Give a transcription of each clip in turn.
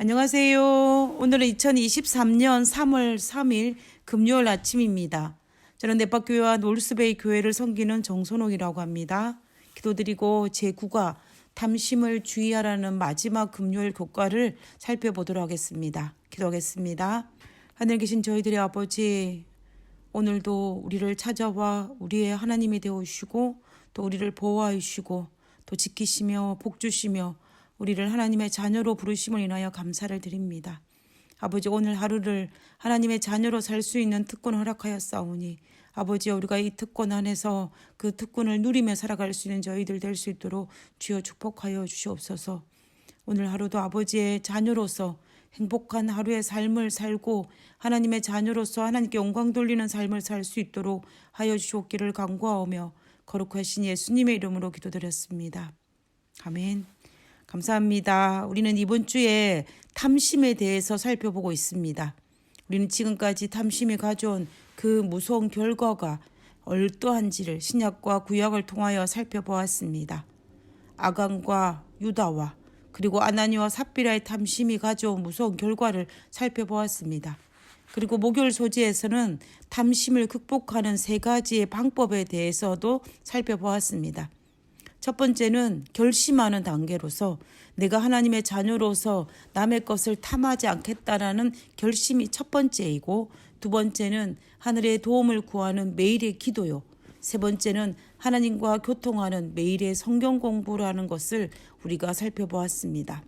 안녕하세요. 오늘은 2023년 3월 3일 금요일 아침입니다. 저는 내박교회와 놀스베이 교회를 섬기는 정선옥이라고 합니다. 기도드리고 제9과 탐심을 주의하라는 마지막 금요일 교과를 살펴보도록 하겠습니다. 기도하겠습니다. 하늘 계신 저희들의 아버지, 오늘도 우리를 찾아와 우리의 하나님이 되어 주시고 또 우리를 보호하여 주시고 또 지키시며 복 주시며 우리를 하나님의 자녀로 부르심을 인하여 감사를 드립니다. 아버지 오늘 하루를 하나님의 자녀로 살 수 있는 특권을 허락하였사오니 아버지 우리가 이 특권 안에서 그 특권을 누리며 살아갈 수 있는 저희들 될 수 있도록 주여 축복하여 주시옵소서. 오늘 하루도 아버지의 자녀로서 행복한 하루의 삶을 살고 하나님의 자녀로서 하나님께 영광 돌리는 삶을 살 수 있도록 하여 주시옵기를 간구하오며 거룩하신 예수님의 이름으로 기도드렸습니다. 아멘. 감사합니다. 우리는 이번 주에 탐심에 대해서 살펴보고 있습니다. 우리는 지금까지 탐심이 가져온 그 무서운 결과가 어떠한지를 신약과 구약을 통하여 살펴보았습니다. 아간과 유다와 그리고 아나니와 삽비라의 탐심이 가져온 무서운 결과를 살펴보았습니다. 그리고 목요일 소지에서는 탐심을 극복하는 세 가지의 방법에 대해서도 살펴보았습니다. 첫 번째는 결심하는 단계로서 내가 하나님의 자녀로서 남의 것을 탐하지 않겠다라는 결심이 첫 번째이고 두 번째는 하늘의 도움을 구하는 매일의 기도요. 세 번째는 하나님과 교통하는 매일의 성경 공부라는 것을 우리가 살펴보았습니다.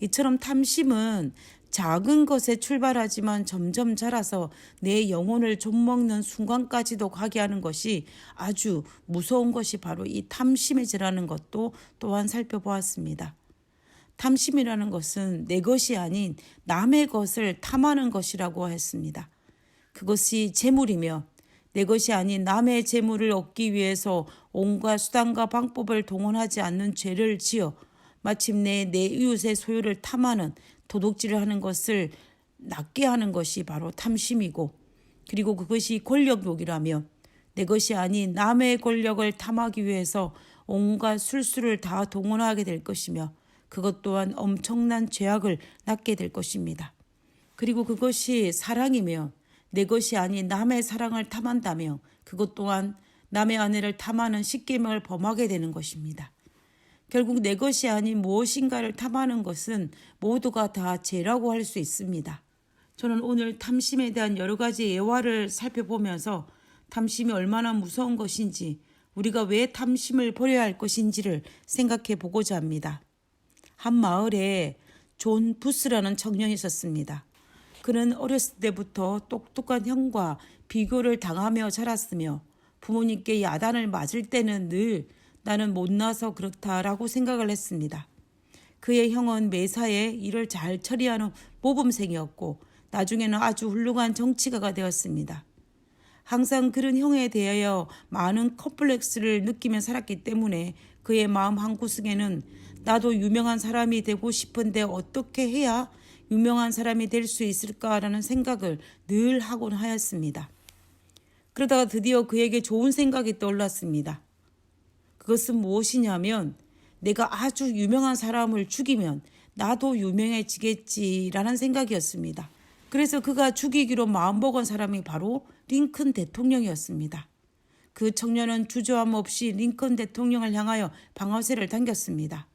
이처럼 탐심은 작은 것에 출발하지만 점점 자라서 내 영혼을 좀먹는 순간까지도 가게 하는 것이 아주 무서운 것이 바로 이 탐심의 죄라는 것도 또한 살펴보았습니다. 탐심이라는 것은 내 것이 아닌 남의 것을 탐하는 것이라고 했습니다. 그것이 재물이며 내 것이 아닌 남의 재물을 얻기 위해서 온갖 수단과 방법을 동원하지 않는 죄를 지어 마침내 내 이웃의 소유를 탐하는 도둑질을 하는 것을 낫게 하는 것이 바로 탐심이고 그리고 그것이 권력욕이라며 내 것이 아닌 남의 권력을 탐하기 위해서 온갖 술수를 다 동원하게 될 것이며 그것 또한 엄청난 죄악을 낳게 될 것입니다. 그리고 그것이 사랑이며 내 것이 아닌 남의 사랑을 탐한다며 그것 또한 남의 아내를 탐하는 십계명을 범하게 되는 것입니다. 결국 내 것이 아닌 무엇인가를 탐하는 것은 모두가 다 죄라고 할 수 있습니다. 저는 오늘 탐심에 대한 여러 가지 예화를 살펴보면서 탐심이 얼마나 무서운 것인지 우리가 왜 탐심을 버려야 할 것인지를 생각해 보고자 합니다. 한 마을에 존 부스라는 청년이 있었습니다. 그는 어렸을 때부터 똑똑한 형과 비교를 당하며 자랐으며 부모님께 야단을 맞을 때는 늘 나는 못나서 그렇다라고 생각을 했습니다. 그의 형은 매사에 일을 잘 처리하는 모범생이었고 나중에는 아주 훌륭한 정치가가 되었습니다. 항상 그런 형에 대하여 많은 컴플렉스를 느끼며 살았기 때문에 그의 마음 한구석에는 나도 유명한 사람이 되고 싶은데 어떻게 해야 유명한 사람이 될 수 있을까라는 생각을 늘 하곤 하였습니다. 그러다가 드디어 그에게 좋은 생각이 떠올랐습니다. 그것은 무엇이냐면 내가 아주 유명한 사람을 죽이면 나도 유명해지겠지라는 생각이었습니다. 그래서 그가 죽이기로 마음먹은 사람이 바로 링컨 대통령이었습니다. 그 청년은 주저함 없이 링컨 대통령을 향하여 방아쇠를 당겼습니다.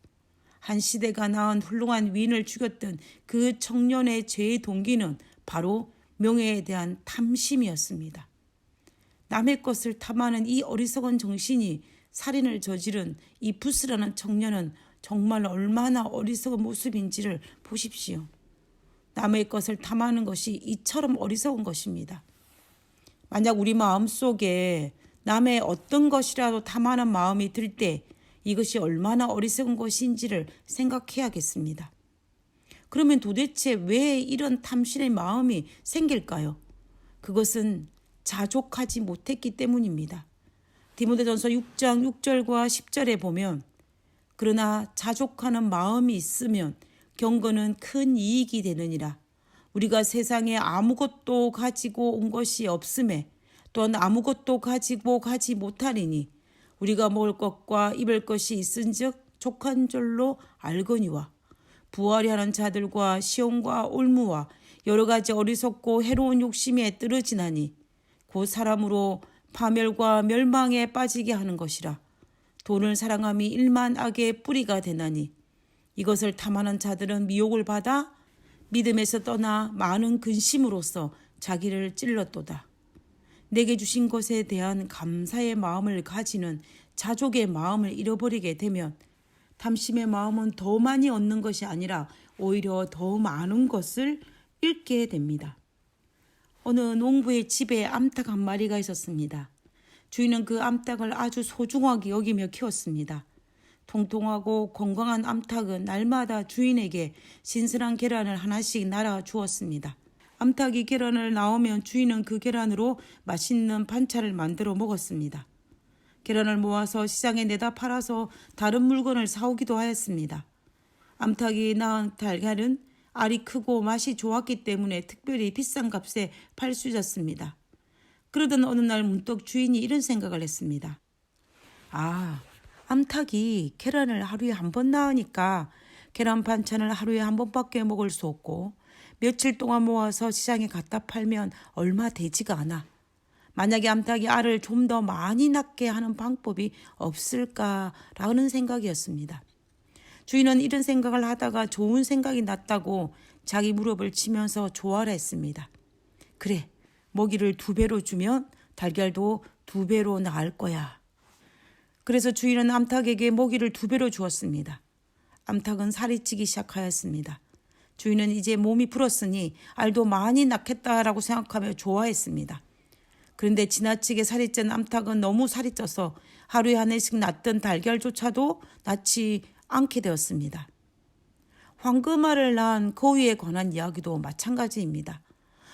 한 시대가 낳은 훌륭한 위인을 죽였던 그 청년의 죄의 동기는 바로 명예에 대한 탐심이었습니다. 남의 것을 탐하는 이 어리석은 정신이 살인을 저지른 이 부스라는 청년은 정말 얼마나 어리석은 모습인지를 보십시오. 남의 것을 탐하는 것이 이처럼 어리석은 것입니다. 만약 우리 마음 속에 남의 어떤 것이라도 탐하는 마음이 들 때 이것이 얼마나 어리석은 것인지를 생각해야겠습니다. 그러면 도대체 왜 이런 탐심의 마음이 생길까요? 그것은 자족하지 못했기 때문입니다. 디모데전서 6장 6절과 10절에 보면 그러나 자족하는 마음이 있으면 경건은 큰 이익이 되느니라. 우리가 세상에 아무것도 가지고 온 것이 없음에 또한 아무것도 가지고 가지 못하리니 우리가 먹을 것과 입을 것이 있은즉 족한 줄로 알거니와 부활이 하는 자들과 시험과 올무와 여러 가지 어리석고 해로운 욕심에 떨어지나니 곧 사람으로 파멸과 멸망에 빠지게 하는 것이라 돈을 사랑함이 일만 악의 뿌리가 되나니 이것을 탐하는 자들은 미혹을 받아 믿음에서 떠나 많은 근심으로써 자기를 찔렀도다. 내게 주신 것에 대한 감사의 마음을 가지는 자족의 마음을 잃어버리게 되면 탐심의 마음은 더 많이 얻는 것이 아니라 오히려 더 많은 것을 잃게 됩니다. 어느 농부의 집에 암탉 한 마리가 있었습니다. 주인은 그 암탉을 아주 소중하게 여기며 키웠습니다. 통통하고 건강한 암탉은 날마다 주인에게 신선한 계란을 하나씩 날아 주었습니다. 암탉이 계란을 나오면 주인은 그 계란으로 맛있는 반찬을 만들어 먹었습니다. 계란을 모아서 시장에 내다 팔아서 다른 물건을 사오기도 하였습니다. 암탉이 낳은 달걀은 알이 크고 맛이 좋았기 때문에 특별히 비싼 값에 팔 수 있었습니다. 그러던 어느 날 문득 주인이 이런 생각을 했습니다. 아, 암탉이 계란을 하루에 한 번 낳으니까 계란 반찬을 하루에 한 번밖에 먹을 수 없고 며칠 동안 모아서 시장에 갖다 팔면 얼마 되지가 않아. 만약에 암탉이 알을 좀 더 많이 낳게 하는 방법이 없을까라는 생각이었습니다. 주인은 이런 생각을 하다가 좋은 생각이 났다고 자기 무릎을 치면서 조화를 했습니다. 그래, 먹이를 두 배로 주면 달걀도 두 배로 나을 거야. 그래서 주인은 암탉에게 먹이를 두 배로 주었습니다. 암탉은 살이 찌기 시작하였습니다. 주인은 이제 몸이 불었으니 알도 많이 낳겠다라고 생각하며 좋아했습니다. 그런데 지나치게 살이 찐 암탉은 너무 살이 쪄서 하루에 한 해씩 낳던 달걀조차도 낳지 않게 되었습니다. 황금알을 낳은 거위에 관한 이야기도 마찬가지입니다.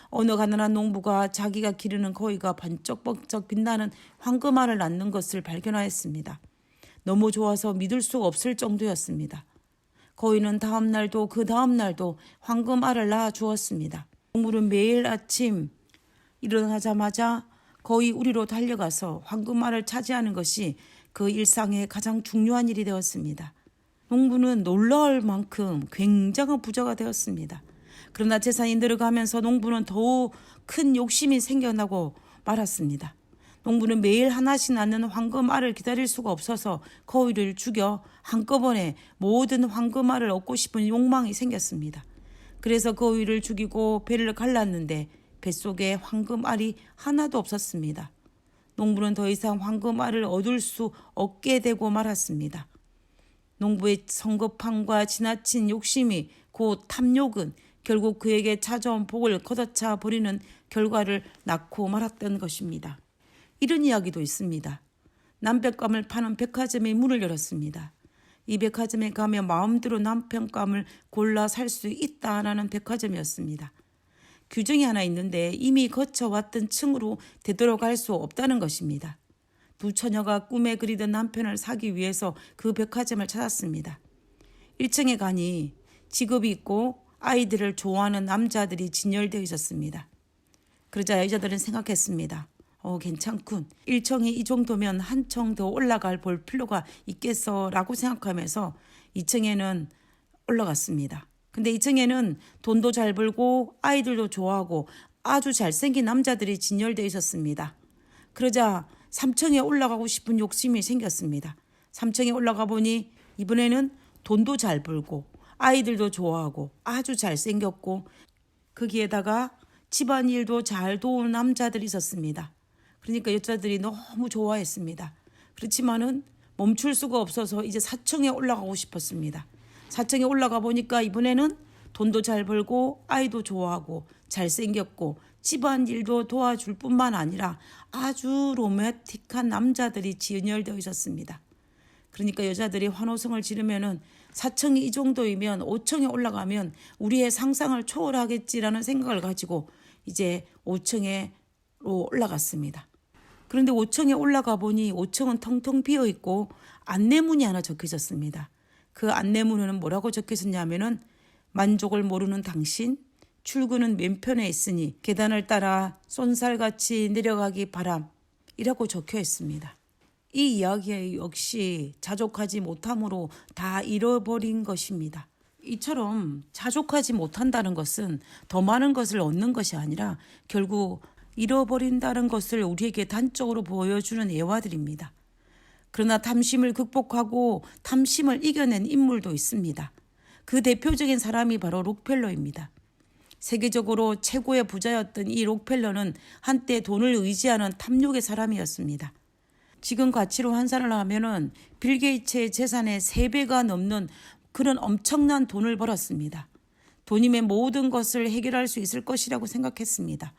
어느 가난한 농부가 자기가 기르는 거위가 번쩍번쩍 빛나는 황금알을 낳는 것을 발견하였습니다. 너무 좋아서 믿을 수 없을 정도였습니다. 거위는 다음 날도 그 다음 날도 황금알을 낳아 주었습니다. 동물은 매일 아침 일어나자마자 거의 우리로 달려가서 황금알을 차지하는 것이 그 일상의 가장 중요한 일이 되었습니다. 농부는 놀라울 만큼 굉장한 부자가 되었습니다. 그러나 재산이 늘어가면서 농부는 더욱 큰 욕심이 생겨나고 말았습니다. 농부는 매일 하나씩 낳는 황금알을 기다릴 수가 없어서 거위를 죽여 한꺼번에 모든 황금알을 얻고 싶은 욕망이 생겼습니다. 그래서 거위를 죽이고 배를 갈랐는데 뱃속에 황금알이 하나도 없었습니다. 농부는 더 이상 황금알을 얻을 수 없게 되고 말았습니다. 농부의 성급함과 지나친 욕심이 곧 탐욕은 결국 그에게 찾아온 복을 걷어차 버리는 결과를 낳고 말았던 것입니다. 이런 이야기도 있습니다. 남백감을 파는 백화점의 문을 열었습니다. 이 백화점에 가면 마음대로 남편감을 골라 살 수 있다라는 백화점이었습니다. 규정이 하나 있는데 이미 거쳐왔던 층으로 되돌아갈 수 없다는 것입니다. 두 처녀가 꿈에 그리던 남편을 사기 위해서 그 백화점을 찾았습니다. 1층에 가니 직업이 있고 아이들을 좋아하는 남자들이 진열되어 있었습니다. 그러자 여자들은 생각했습니다. 어, 괜찮군. 1층이 이 정도면 한 층 더 올라갈 볼 필요가 있겠어 라고 생각하면서 2층에는 올라갔습니다. 근데 2층에는 돈도 잘 벌고 아이들도 좋아하고 아주 잘생긴 남자들이 진열되어 있었습니다. 그러자 3층에 올라가고 싶은 욕심이 생겼습니다. 3층에 올라가 보니 이번에는 돈도 잘 벌고 아이들도 좋아하고 아주 잘생겼고 거기에다가 집안일도 잘 도운 남자들이 있었습니다. 그러니까 여자들이 너무 좋아했습니다. 그렇지만은 멈출 수가 없어서 이제 4층에 올라가고 싶었습니다. 4층에 올라가 보니까 이번에는 돈도 잘 벌고 아이도 좋아하고 잘생겼고 집안 일도 도와줄 뿐만 아니라 아주 로맨틱한 남자들이 진열되어 있었습니다. 그러니까 여자들이 환호성을 지르면은 4층이 이 정도이면 5층에 올라가면 우리의 상상을 초월하겠지라는 생각을 가지고 이제 5층에로 올라갔습니다. 그런데 5층에 올라가 보니 5층은 텅텅 비어 있고 안내문이 하나 적혀 있었습니다. 그 안내문에는 뭐라고 적혀 있었냐면은 만족을 모르는 당신 출근은 맨편에 있으니 계단을 따라 쏜살같이 내려가기 바람 이라고 적혀 있습니다. 이 이야기 역시 자족하지 못함으로 다 잃어버린 것입니다. 이처럼 자족하지 못한다는 것은 더 많은 것을 얻는 것이 아니라 결국 잃어버린다는 것을 우리에게 단적으로 보여주는 예화들입니다. 그러나 탐심을 극복하고 탐심을 이겨낸 인물도 있습니다. 그 대표적인 사람이 바로 록펠러입니다. 세계적으로 최고의 부자였던 이 록펠러는 한때 돈을 의지하는 탐욕의 사람이었습니다. 지금 가치로 환산을 하면은 빌 게이츠의 재산의 3배가 넘는 그런 엄청난 돈을 벌었습니다. 돈이면 모든 것을 해결할 수 있을 것이라고 생각했습니다.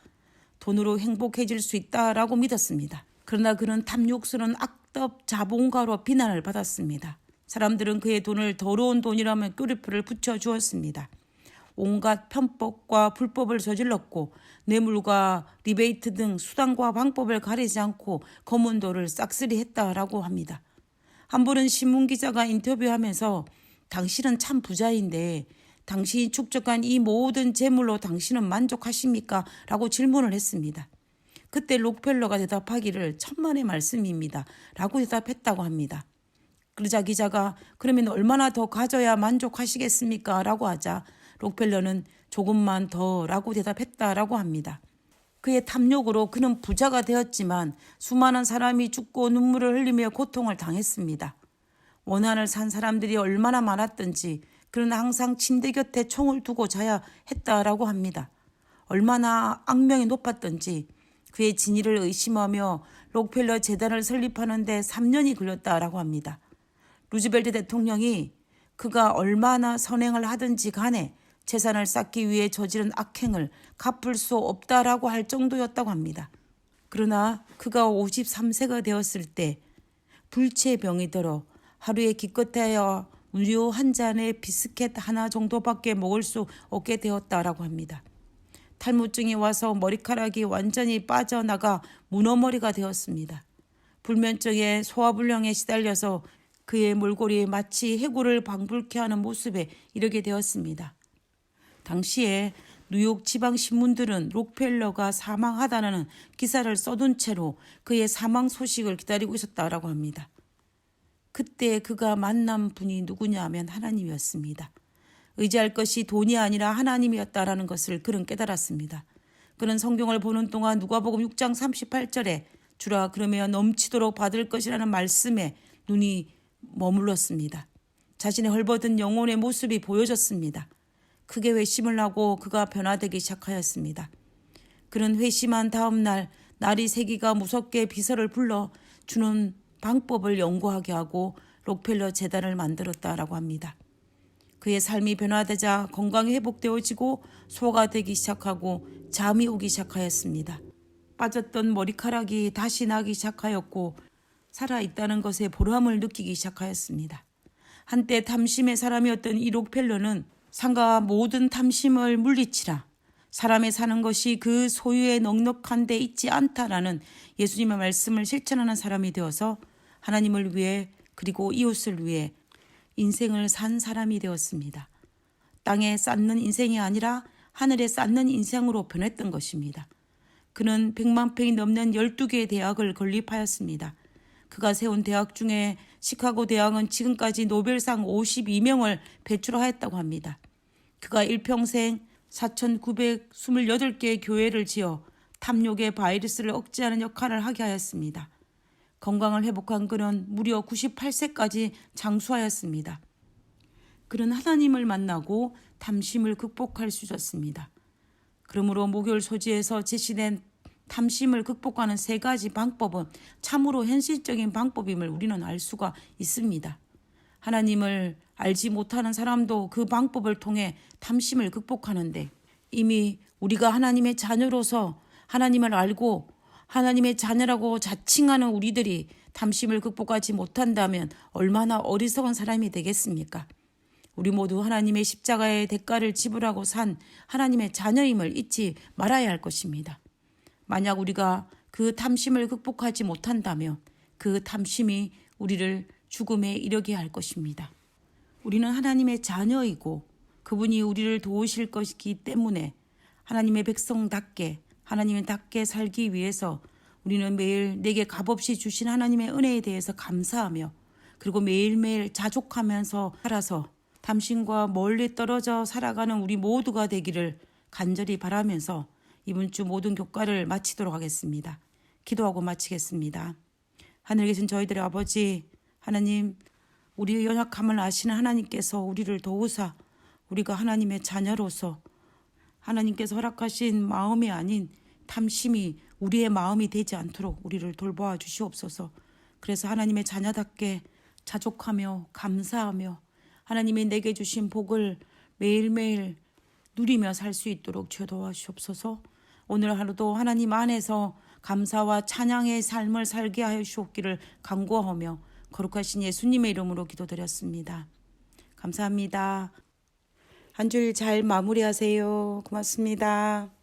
돈으로 행복해질 수 있다라고 믿었습니다. 그러나 그는 탐욕스러운 악덕 자본가로 비난을 받았습니다. 사람들은 그의 돈을 더러운 돈이라며 꾀리표를 붙여 주었습니다. 온갖 편법과 불법을 저질렀고 뇌물과 리베이트 등 수단과 방법을 가리지 않고 검은 돈을 싹쓸이 했다라고 합니다. 한 번은 신문 기자가 인터뷰하면서 당신은 참 부자인데 당신이 축적한 이 모든 재물로 당신은 만족하십니까? 라고 질문을 했습니다. 그때 록펠러가 대답하기를 천만의 말씀입니다. 라고 대답했다고 합니다. 그러자 기자가 그러면 얼마나 더 가져야 만족하시겠습니까? 라고 하자 록펠러는 조금만 더 라고 대답했다라고 합니다. 그의 탐욕으로 그는 부자가 되었지만 수많은 사람이 죽고 눈물을 흘리며 고통을 당했습니다. 원한을 산 사람들이 얼마나 많았던지 그는 항상 침대 곁에 총을 두고 자야 했다라고 합니다. 얼마나 악명이 높았던지 그의 진위를 의심하며 록펠러 재단을 설립하는데 3년이 걸렸다라고 합니다. 루즈벨트 대통령이 그가 얼마나 선행을 하든지 간에 재산을 쌓기 위해 저지른 악행을 갚을 수 없다라고 할 정도였다고 합니다. 그러나 그가 53세가 되었을 때 불치병이 들어 하루에 기껏해야 무료 한 잔의 비스켓 하나 정도밖에 먹을 수 없게 되었다라고 합니다. 탈모증이 와서 머리카락이 완전히 빠져나가 문어머리가 되었습니다. 불면증에 소화불량에 시달려서 그의 몰골이 마치 해골을 방불케 하는 모습에 이르게 되었습니다. 당시에 뉴욕 지방 신문들은 록펠러가 사망하다는 기사를 써둔 채로 그의 사망 소식을 기다리고 있었다라고 합니다. 그때 그가 만난 분이 누구냐 하면 하나님이었습니다. 의지할 것이 돈이 아니라 하나님이었다라는 것을 그는 깨달았습니다. 그는 성경을 보는 동안 누가복음 6장 38절에 주라 그러면 넘치도록 받을 것이라는 말씀에 눈이 머물렀습니다. 자신의 헐벗은 영혼의 모습이 보여졌습니다. 크게 회심을 하고 그가 변화되기 시작하였습니다. 그는 회심한 다음 날 날이 새기가 무섭게 비서를 불러 주는 방법을 연구하게 하고 록펠러 재단을 만들었다라고 합니다. 그의 삶이 변화되자 건강이 회복되어지고 소화가 되기 시작하고 잠이 오기 시작하였습니다. 빠졌던 머리카락이 다시 나기 시작하였고 살아있다는 것에 보람을 느끼기 시작하였습니다. 한때 탐심의 사람이었던 이 록펠러는 상가 모든 탐심을 물리치라. 사람의 사는 것이 그 소유에 넉넉한 데 있지 않다라는 예수님의 말씀을 실천하는 사람이 되어서 하나님을 위해 그리고 이웃을 위해 인생을 산 사람이 되었습니다. 땅에 쌓는 인생이 아니라 하늘에 쌓는 인생으로 변했던 것입니다. 그는 100만 평이 넘는 12개의 대학을 건립하였습니다. 그가 세운 대학 중에 시카고 대학은 지금까지 노벨상 52명을 배출하였다고 합니다. 그가 일평생 4,928개의 교회를 지어 탐욕의 바이러스를 억제하는 역할을 하게 하였습니다. 건강을 회복한 그는 무려 98세까지 장수하였습니다. 그는 하나님을 만나고 탐심을 극복할 수 있었습니다. 그러므로 목요일 소지에서 제시된 탐심을 극복하는 세 가지 방법은 참으로 현실적인 방법임을 우리는 알 수가 있습니다. 하나님을 알지 못하는 사람도 그 방법을 통해 탐심을 극복하는데 이미 우리가 하나님의 자녀로서 하나님을 알고 하나님의 자녀라고 자칭하는 우리들이 탐심을 극복하지 못한다면 얼마나 어리석은 사람이 되겠습니까? 우리 모두 하나님의 십자가의 대가를 지불하고 산 하나님의 자녀임을 잊지 말아야 할 것입니다. 만약 우리가 그 탐심을 극복하지 못한다면 그 탐심이 우리를 죽음에 이르게 할 것입니다. 우리는 하나님의 자녀이고 그분이 우리를 도우실 것이기 때문에 하나님의 백성답게 하나님의답게 살기 위해서 우리는 매일 내게 값없이 주신 하나님의 은혜에 대해서 감사하며 그리고 매일매일 자족하면서 살아서 당신과 멀리 떨어져 살아가는 우리 모두가 되기를 간절히 바라면서 이번 주 모든 교과를 마치도록 하겠습니다. 기도하고 마치겠습니다. 하늘에 계신 저희들의 아버지 하나님 우리의 연약함을 아시는 하나님께서 우리를 도우사 우리가 하나님의 자녀로서 하나님께서 허락하신 마음이 아닌 탐심이 우리의 마음이 되지 않도록 우리를 돌보아 주시옵소서. 그래서 하나님의 자녀답게 자족하며 감사하며 하나님이 내게 주신 복을 매일매일 누리며 살 수 있도록 주여 도와주시옵소서. 오늘 하루도 하나님 안에서 감사와 찬양의 삶을 살게 하여 주옵기를 간구하며 거룩하신 예수님의 이름으로 기도드렸습니다. 감사합니다. 한 주일 잘 마무리하세요. 고맙습니다.